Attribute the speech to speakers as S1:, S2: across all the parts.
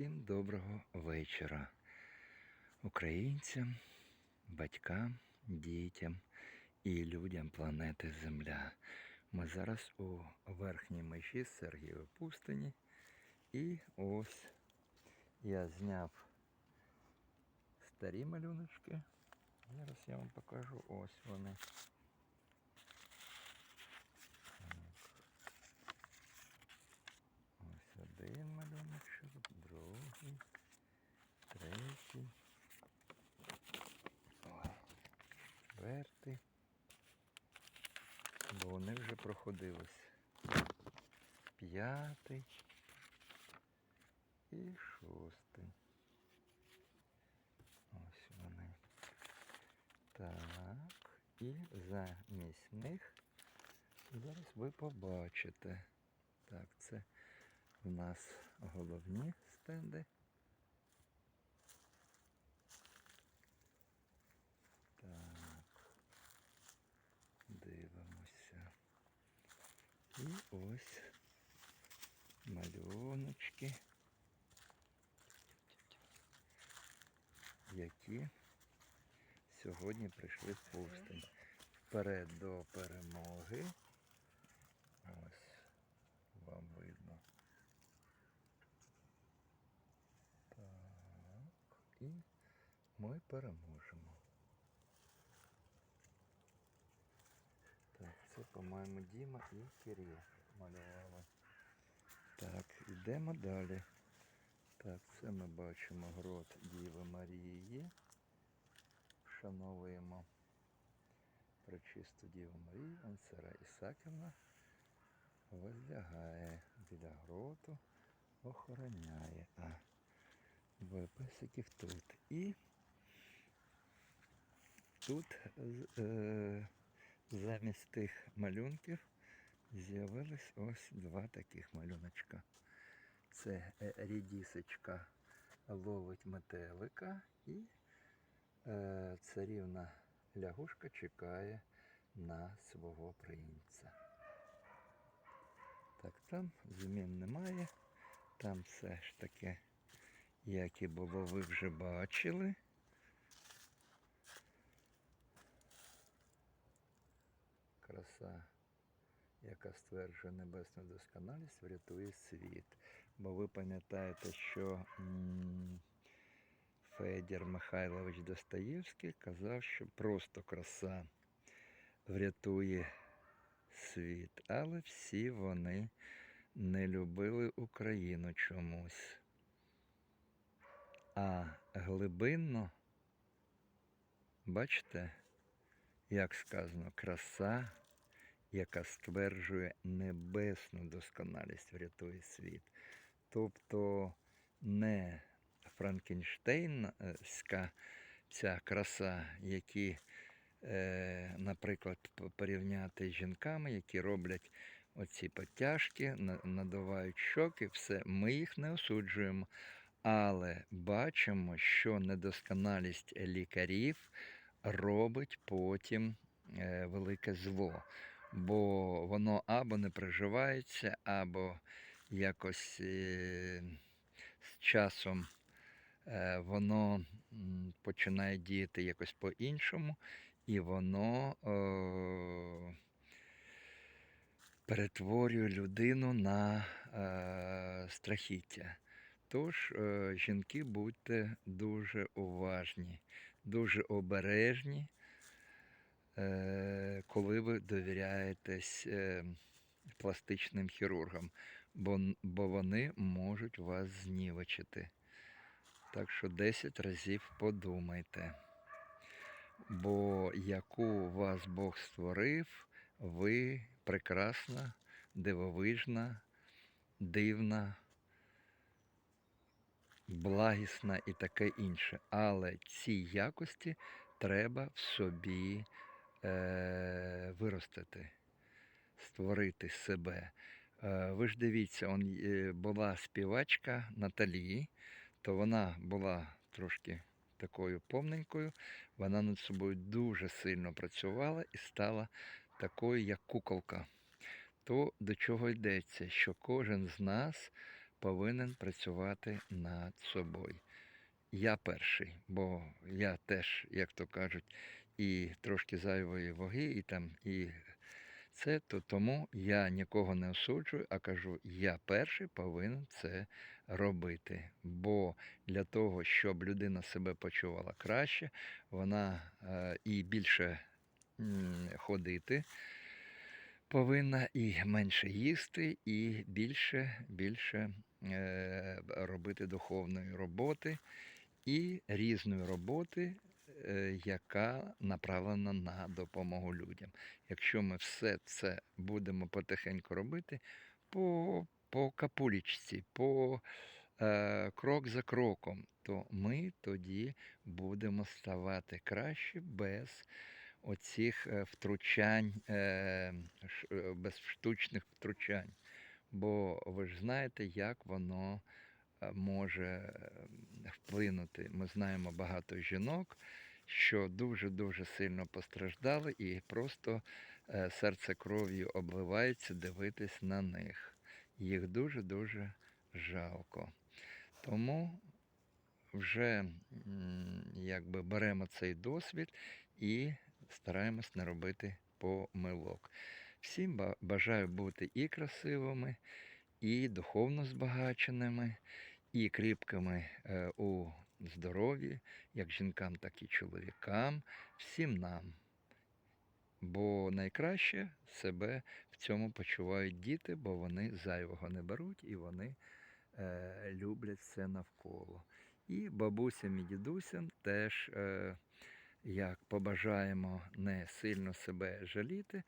S1: Всім доброго вечора. Українцям, батькам, дітям і людям планети Земля. Ми зараз у верхній межі Сергієвої пустині. І ось я зняв старі малюночки. Зараз я вам покажу. Ось вони. Вже проходились. П'ятий і шостий. Ось вони. Так. І замість них зараз ви побачите. Так, це у нас головні стенди. Так. Дивимося. І ось малюночки, які сьогодні прийшли в пустинь. Вперед до перемоги. Ось вам видно. Так. І ми переможемо. Так, це, по-моєму, Діма і Кирил малювали. Так, йдемо далі. Так, це ми бачимо грот Діви Марії. Вшановуємо пречисту Діву Марію, Анцера Ісаківна возлягає біля гроту, охороняє. А виписиків тут. І тут е, замість тих малюнків з'явились ось два таких малюночка. Це е, рідісочка ловить метелика і е, царівна лягушка чекає на свого принця. Так, там змін немає. Там все ж таки, як і було, ви вже бачили. Краса, яка стверджує небесну досконалість, врятує світ. Бо ви пам'ятаєте, що Федір Михайлович Достоєвський казав, що просто краса врятує світ. Але всі вони не любили Україну чомусь. А глибинно, бачите, як сказано, краса, яка стверджує небесну досконалість, врятує світ. Тобто не франкенштейнська ця краса, які, е, наприклад, порівняти з жінками, які роблять оці потяжки, на- надувають щоки, все, ми їх не осуджуємо. Але бачимо, що недосконалість лікарів робить потім е, велике зло. Бо воно або не приживається, або якось е, з часом е, воно починає діяти якось по-іншому, і воно е, перетворює людину на страхіття. Тож, жінки, будьте дуже уважні, дуже обережні, коли ви довіряєтесь е, пластичним хірургам, бо вони можуть вас знівечити. Так що 10 разів подумайте. Бо яку вас Бог створив, ви прекрасна, дивовижна, дивна, благісна і таке інше. Але ці якості треба в собі е, виростити, створити себе. Е, ви ж дивіться, он, е, була співачка Наталі, то вона була трошки такою повненькою, вона над собою дуже сильно працювала і стала такою, як куколка. То до чого йдеться, що кожен з нас повинен працювати над собою. Я перший, бо я теж, як то кажуть, і трошки зайвої ваги, і там, і це, то тому я нікого не осуджую, а кажу, я перший повинен це робити. Бо для того, щоб людина себе почувала краще, вона е, і більше м, ходити повинна, і менше їсти, і більше, більше е, робити духовної роботи і різної роботи, яка направлена на допомогу людям. Якщо ми все це будемо потихеньку робити по, по капулічці, по е, крок за кроком, то ми тоді будемо ставати краще без оцих е, втручань, е, е, без штучних втручань. Бо ви ж знаєте, як воно е, може е, вплинути. Ми знаємо багато жінок, що дуже-дуже сильно постраждали, і просто е, серце кров'ю обливається дивитись на них. Їх дуже-дуже жалко. Тому вже якби беремо цей досвід і стараємось не робити помилок. Всім бажаю бути і красивими, і духовно збагаченими, і кріпкими е, у здоров'ї, як жінкам, так і чоловікам, всім нам. Бо найкраще себе в цьому почувають діти, бо вони зайвого не беруть і вони е, люблять все навколо. І бабусям і дідусям теж, е, як побажаємо не сильно себе жаліти,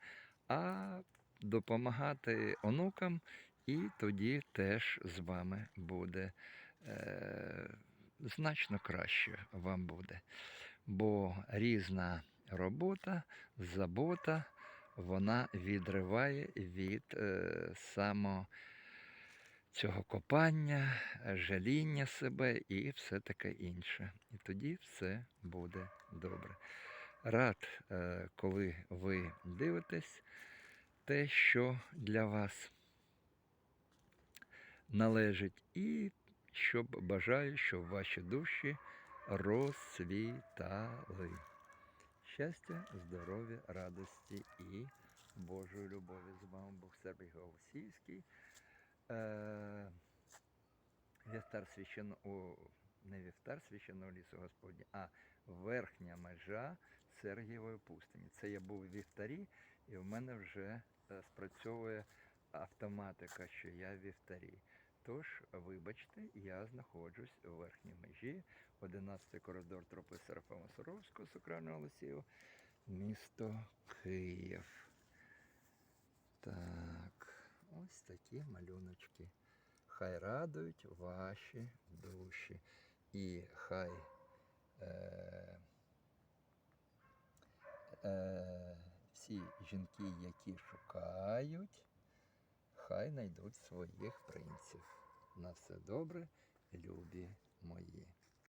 S1: а допомагати онукам, і тоді теж з вами буде е, значно краще вам буде. Бо різна робота, забота, вона відриває від е, само цього копання, жаління себе і все таке інше. І тоді все буде добре. Рад, е, коли ви дивитесь те, що для вас належить, і щоб бажаю, щоб ваші душі розцвітали. Щастя, здоров'я, радості і Божої любові з вами Бог Сергій Голосівський. Е, Вівтар священно, не вівтар священного лісу Господня, а верхня межа Сергієвої пустині. Це я був у вівтарі, і в мене вже е, спрацьовує автоматика, що я в вівтарі. Тож, вибачте, я знаходжусь у верхній межі, 11 коридор тропи Серафима Саровського, Сокрального Олексію, місто Київ. Так, ось такі малюночки. Хай радують ваші душі. І хай е, е, всі жінки, які шукають, хай найдуть своїх принців. На все добре, любі мої.